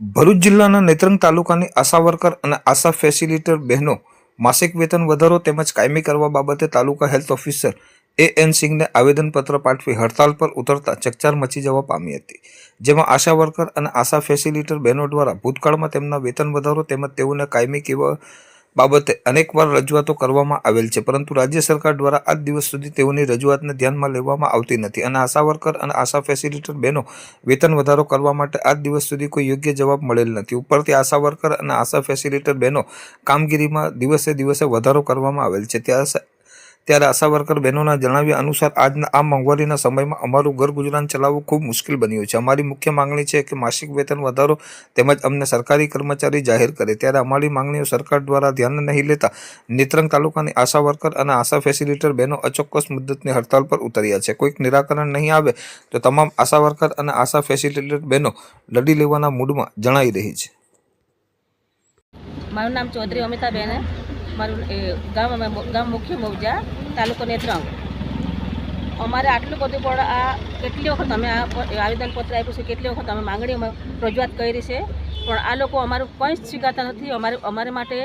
ભરૂચ જિલ્લાના નેત્રંગ તાલુકાની આશા વર્કર અને આશા ફેસિલિટર બહેનો માસિક વેતન વધારો તેમજ કાયમી કરવા બાબતે તાલુકા હેલ્થ ઓફિસર એ એન સિંઘને આવેદનપત્ર પાઠવી હડતાલ પર ઉતરતા ચકચાર મચી જવા પામી હતી. જેમાં આશા વર્કર અને આશા ફેસિલિટર બહેનો દ્વારા ભૂતકાળમાં તેમના વેતન વધારો તેમજ તેઓને કાયમી કેવા બાબતે અનેકવાર રજૂઆતો કરવામાં આવેલ છે, પરંતુ રાજ્ય સરકાર દ્વારા આજ દિવસ સુધી તેઓની રજૂઆતને ધ્યાનમાં લેવામાં આવતી નથી અને આશા વર્કર અને આશા ફેસિલિટર બહેનો વેતન વધારો કરવા માટે આજ દિવસ સુધી કોઈ યોગ્ય જવાબ મળેલ નથી. ઉપરથી આશા વર્કર અને આશા ફેસિલિટર બહેનો કામગીરીમાં દિવસે દિવસે વધારો કરવામાં આવેલ છે. ત્યારે ત્યારે આશા વર્કર બહેનોના જણાવ્યા અનુસાર, આજના આ મોંઘવારીના સમયમાં અમારું ઘર ગુજરાન ચલાવવું ખૂબ મુશ્કેલ બન્યું છે. અમારી મુખ્ય માંગણી છે કે માસિક વેતન વધારો તેમજ અમને સરકારી કર્મચારી જાહેર કરે. ત્યારે અમારી માંગણીઓ સરકાર દ્વારા ધ્યાન નહીં લેતા નેત્રંગ તાલુકાની આશા વર્કર અને આશા ફેસિલિટર બહેનો અચોક્કસ મુદ્દતની હડતાલ પર ઉતર્યા છે. કોઈક નિરાકરણ નહીં આવે તો તમામ આશા વર્કર અને આશા ફેસિલિટર બહેનો લડી લેવાના મૂડમાં જણાઈ રહી છે. મારું નામ ચૌધરી અમિતાબેન હે. મારું ગામ અમે ગામ મુખ્ય મૌજા, તાલુકો નેત્રંગ. અમારે આટલું બધું પણ આ કેટલી વખત અમે આ આવેદનપત્ર આપ્યું છે, કેટલી વખત અમે માંગણી અમે રજૂઆત કરી છે, પણ આ લોકો અમારું કંઈ જ સ્વીકારતા નથી. અમારે અમારે માટે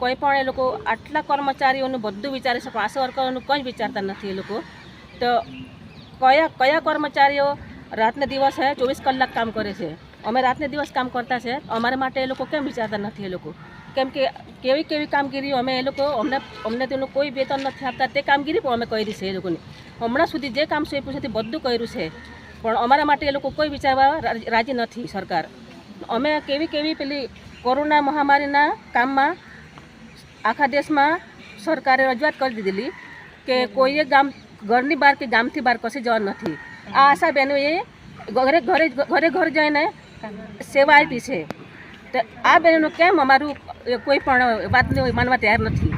કોઈ પણ એ લોકો આટલા કર્મચારીઓનું બધું વિચારે છે, પણ આશા વર્કરોનું કંઈ વિચારતા નથી એ લોકો. તો કયા કયા કર્મચારીઓ રાતને દિવસ ચોવીસ કલાક કામ કરે છે? અમે રાતને દિવસ કામ કરતા છે. અમારા માટે એ લોકો કેમ વિચારતા નથી એ લોકો? કેમ કે કેવી કેવી કામગીરી અમે એ લોકો અમને અમને તેનું કોઈ વેતન નથી આપતા. તે કામગીરી પણ અમે કરી છે એ લોકોની. હમણાં સુધી જે કામ સોંપ્યું છે તે બધું કર્યું છે. પણ અમારા માટે એ લોકો કોઈ વિચારવા રાજી નથી સરકાર. અમે કેવી કેવી પેલી કોરોના મહામારીના કામમાં આખા દેશમાં સરકારે રજૂઆત કરી દીધેલી કે કોઈએ ગામ, ઘરની બહાર કે ગામથી બહાર કશે જવાનું નથી. આ આશા બહેનોએ ઘરે ઘરે ઘરે ઘર જઈને સેવા આપી છે. તો આ બહેનો કેમ અમારું કોઈ પણ વાતને માનવા તૈયાર નથી?